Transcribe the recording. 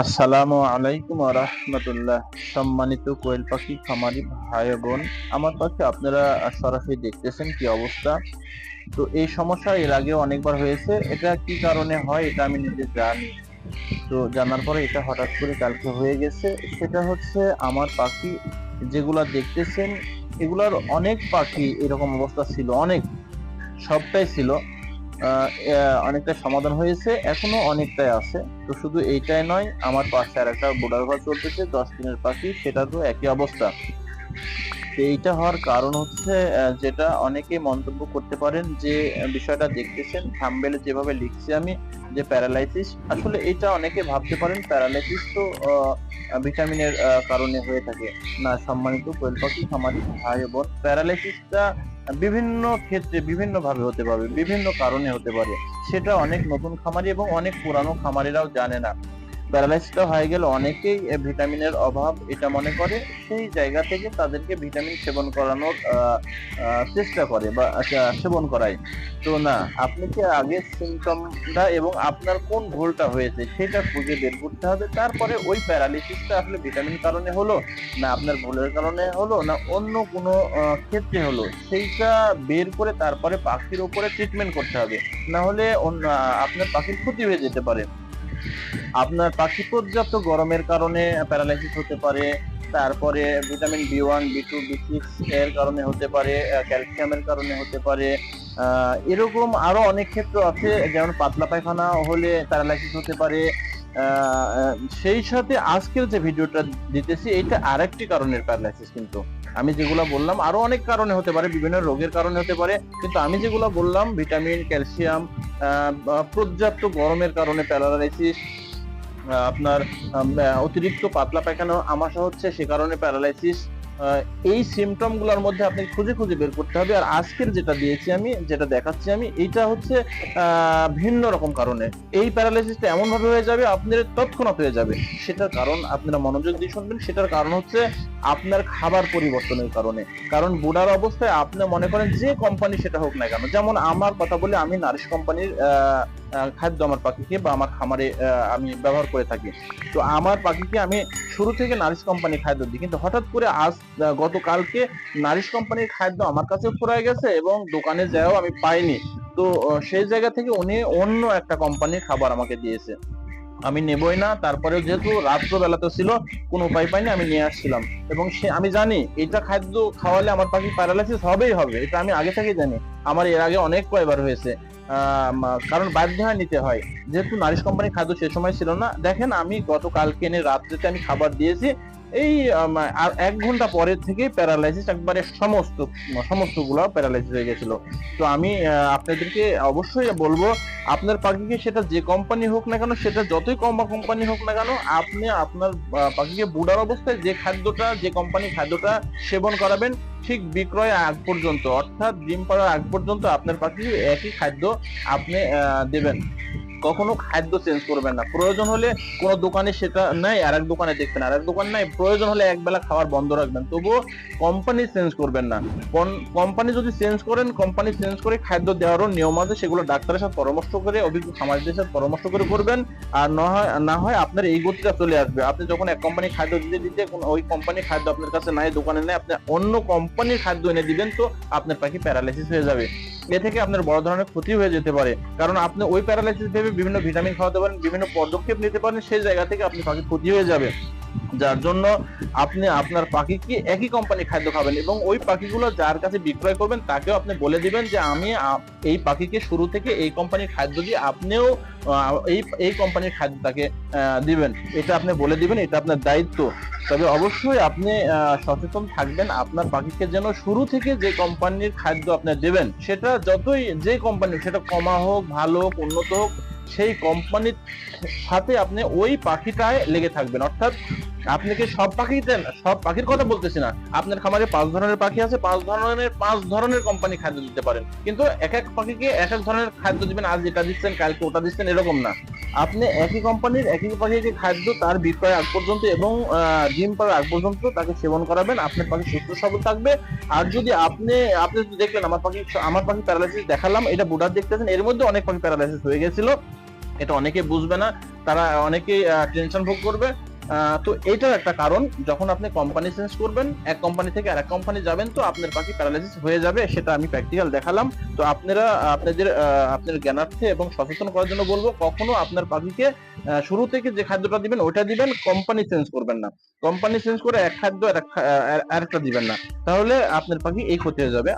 আসসালামু আলাইকুম রহমতুল্লাহ। সম্মানিত কোয়েল পাখি, খামারি ভাই বোন, আমার পাশে আপনারা সরাসরি দেখতেছেন কি অবস্থা? তো এই সমস্যা এর আগে অনেকবার হয়েছে। এটা কি কারণে হয় এটা আমি নিজে জানি। তো জানার পরে এটা হঠাৎ করে কালকে হয়ে গেছে। সেটা হচ্ছে আমার পাখি যেগুলা দেখতেছেন, এগুলার অনেক পাখি এরকম অবস্থা ছিল, অনেক, সবটাই ছিল। অনেকটা সমাধান হয়েছে, এখনও অনেকটাই আছে। তো শুধু এইটাই নয়, আমার পাশে আর একটা বোর্ডার ঘর চলতেছে, দশ দিনের পাখি সেটা তো একই অবস্থা। এইটা হওয়ার কারণ হচ্ছে যেটা অনেকে মন্তব্য করতে পারেন যে বিষয়টা দেখতেছেন, থাম্বেলে যেভাবে লিখছি আমি, যে প্যারালাইসিস, আসলে এটা অনেকে ভাবতে পারেন, প্যারালাইসিস তো ভিটামিনের কারণে হয়ে থাকে। না, সম্মানিত কোয়েল পাখি খামারি ভাই বোন, প্যারালাইসিসটা বিভিন্ন ক্ষেত্রে বিভিন্ন ভাবে হতে পারে বিভিন্ন কারণে হতে পারে। সেটা অনেক নতুন খামারি এবং অনেক পুরানো খামারিরাও জানে না। প্যারালাইসিসটা হয়ে গেলে অনেকেই ভিটামিনের অভাব এটা মনে করে সেই জায়গা থেকে তাদেরকে ভিটামিন সেবন করানোর চেষ্টা করে বা আচ্ছা, সেবন করায়। তো না আপনি কি আগে সিমটমটা এবং আপনার কোন ভুলটা হয়েছে সেটা খুঁজে বের করতে হবে তারপরে ওই প্যারালিসিসটা আসলে ভিটামিন কারণে হলো না আপনার ভুলের কারণে হলো না অন্য কোনো ক্ষেত্রে হলো? সেইটা বের করে তারপরে পাখির উপরে ট্রিটমেন্ট করতে হবে। না হলে আপনার পাখির ক্ষতি হয়ে যেতে পারে। আপনার পাখি পর্যাপ্ত গরমের কারণে প্যারালাইসিস হতে পারে, তারপরে vitamin B one B two B six এর কারণে হতে পারে ক্যালসিয়ামের কারণে হতে পারে এরকম আরও অনেক ক্ষেত্র আছে, যেমন পাতলা পায়খানা হলে প্যারালাইসিস হতে পারে সেই সাথে আজকের যে ভিডিওটা দিতেছি এটা আরেকটি কারণের প্যারালাইসিস কিন্তু। আমি যেগুলো বললাম, আরও অনেক কারণে হতে পারে, বিভিন্ন রোগের কারণে হতে পারে, কিন্তু আমি যেগুলো বললাম ভিটামিন ক্যালসিয়াম পর্যাপ্ত গরমের কারণে প্যারালাইসিস আপনার অতিরিক্ত পাতলা পায়খানা আমাশা হচ্ছে সে কারণে প্যারালাইসিস এই সিমটমগুলোর মধ্যে আপনি খুঁজে খুঁজে বের করতে হবে। আর আজকের যেটা দিয়েছি আমি, যেটা দেখাচ্ছি আমি, এইটা হচ্ছে ভিন্ন রকম কারণে। এই প্যারালাইসিসটা এমন ভাবে হয়ে যাবে, আপনার তৎক্ষণাৎ হয়ে যাবে। সেটার কারণ আপনারা মনোযোগ দিয়ে শুনবেন, সেটার কারণ হচ্ছে আপনার খাবার পরিবর্তনের কারণে। কারণ বুড়ার অবস্থায় আপনি মনে করেন যে কোম্পানি সেটা হোক না কেন, যেমন আমার কথা বলে, আমি নারিশ কোম্পানির খাদ্য আমার পাখিকে বা আমার খামারে আমি ব্যবহার করে থাকি। তো আমার পাখিকে আমি শুরু থেকে নারিশ কোম্পানি খাদ্য দিই। কিন্তু হঠাৎ করে আজ গতকালকে নারিশ কোম্পানির খাদ্য আমার কাছে ফুরায় গেছে এবং দোকানে যাও আমি পাইনি। তো সেই জায়গা থেকে উনি অন্য একটা কোম্পানির খাবার আমাকে দিয়েছে। আমি নেবই না তারপরে যেহেতু রাত্রবেলাতে ছিল, কোনো উপায় পাইনি, আমি নিয়ে আসছিলাম। এবং সে, আমি জানি এটা খাদ্য খাওয়ালে আমার পাখি প্যারালাইসিস হবেই হবে, এটা আমি আগে থেকেই জানি। আমার এর আগে অনেক কয়বার হয়েছে। কারণ বাধ্য হয় নিতে হয়। যেহেতু নারিশ কোম্পানির খাদ্য সে সময় ছিল না। দেখেন, আমি গতকালকে এনে রাত্রেতে আমি খাবার দিয়েছি। এই আর এক ঘণ্টা পরের থেকে প্যারালাইসিস একবারে সমস্ত সমস্তগুলো প্যারালাইসিস হয়ে গেছিল। তো আমি আপনাদেরকে অবশ্যই বলব, আপনার পাখিকে সেটা যে কোম্পানি হোক না কেন, সেটা যতই কম কোম্পানি হোক না কেন, আপনি আপনার পাখিকে বুড়ার অবস্থায় যে খাদ্যটা, যে কোম্পানির খাদ্যটা সেবন করাবেন, ঠিক বিক্রয় আগ পর্যন্ত, অর্থাৎ ডিম পাড়ার আগ পর্যন্ত আপনার পাখিকে একই খাদ্য আপনি দেবেন। কখনো খাদ্য চেঞ্জ করবেন না। প্রয়োজন হলে কোনো দোকানে সেটা নাই আর এক দোকানে দেখবেন। আর এক দোকান নাই, প্রয়োজন হলে একবেলা খাবার বন্ধ রাখবেন। তবুও কোম্পানি চেঞ্জ করবেন না। কোম্পানি যদি চেঞ্জ করেন কোম্পানি চেঞ্জ করে খাদ্য দেওয়ারও নিয়ম আছে। সেগুলো ডাক্তারের সাথে পরামর্শ করে, অভিজ্ঞ খামারিদের সাথে পরামর্শ করে করবেন। আর না হয় না হয় আপনার এই গতিটা চলে আসবে। আপনি যখন এক কোম্পানি খাদ্য দিতে দিতে ওই কোম্পানির খাদ্য আপনার কাছে নাই, দোকানে নাই, আপনি অন্য কোম্পানির খাদ্য এনে দিবেন, তো আপনার পাখি প্যারালাইসিস হয়ে যাবে। এ থেকে আপনার বড় ধরনের ক্ষতি হয়ে যেতে পারে। কারণ আপনি ওই প্যারালাইসিস ভেবে বিভিন্ন ভিটামিন খাওয়াতে পারেন, বিভিন্ন পদক্ষেপ নিতে পারেন, সেই জায়গা থেকে আপনি পাখি ক্ষতি হয়ে যাবে। যার জন্য আপনি, আপনার পাখিকে একই কোম্পানি খাদ্য খাবেন এবং ওই পাখিগুলো যার কাছে বিক্রয় করবেন তাকেও আপনি বলে দিবেন যে আমি এই পাখিকে শুরু থেকে এই কোম্পানির খাদ্য দিয়ে আপনিও এই এই কোম্পানির খাদ্য তাকে দিবেন। এটা আপনি বলে দিবেন, এটা আপনার দায়িত্ব। তবে অবশ্যই আপনি সচেতন থাকবেন, আপনার পাখিকে যেন শুরু থেকে যে কোম্পানির খাদ্য আপনি দেবেন, সেটা যতই যে কোম্পানি সেটা কমা হোক, ভালো হোক, উন্নত হোক সেই কোম্পানির সাথে আপনি ওই পাখিটায় লেগে থাকবেন। অর্থাৎ আপনি কি সব পাখি দেন সব পাখির কথা বলতেছি না। আপনার খামারে পাঁচ ধরনের পাখি আছে, পাঁচ ধরনের পাঁচ ধরনের কোম্পানি খাদ্য দিতে পারেন। কিন্তু এক এক পাখিকে এক এক ধরনের খাদ্য দিবেন, আজ এটা দিচ্ছেন, কালকে ওটা দিচ্ছেন, এরকম না। আপনি একই কোম্পানির একই পাখিকে খাদ্য তার বিক্রয় আগ পর্যন্ত এবং ডিম পাড়ার আগ পর্যন্ত তাকে সেবন করাবেন। আপনার পাখি সুস্থ সবল থাকবে। আর যদি আপনি আপনি দেখলেন, আমার পাখি আমার পাখি প্যারালাইসিস দেখালাম, এটা বুডার দেখতেছেন, এর মধ্যে অনেক পাখি প্যারালাইসিস হয়ে গেছিল। এটা অনেকে বুঝবে না তারা অনেকেই টেনশন ভোগ করবে। তো এটাও একটা কারণ যখন আপনি কোম্পানি চেঞ্জ করবেন এক কোম্পানি থেকে আরেক কোম্পানি যাবেন তো আপনার পাখি প্যারালাইসিস হয়ে যাবে সেটা আমি প্র্যাকটিক্যাল দেখালাম। তো আপনারা আপনাদের আপনার জ্ঞানার্থে এবং সচেতন করার জন্য বলব কখনো আপনার পাখিকে শুরু থেকে যে খাদ্যটা দিবেন ওটা দিবেন কোম্পানি চেঞ্জ করবেন না। কোম্পানি চেঞ্জ করে এক খাদ্য আর এক খা- আহ, আরেকটা দিবেন না। তাহলে আপনার পাখি এই ক্ষতি হয়ে যাবে।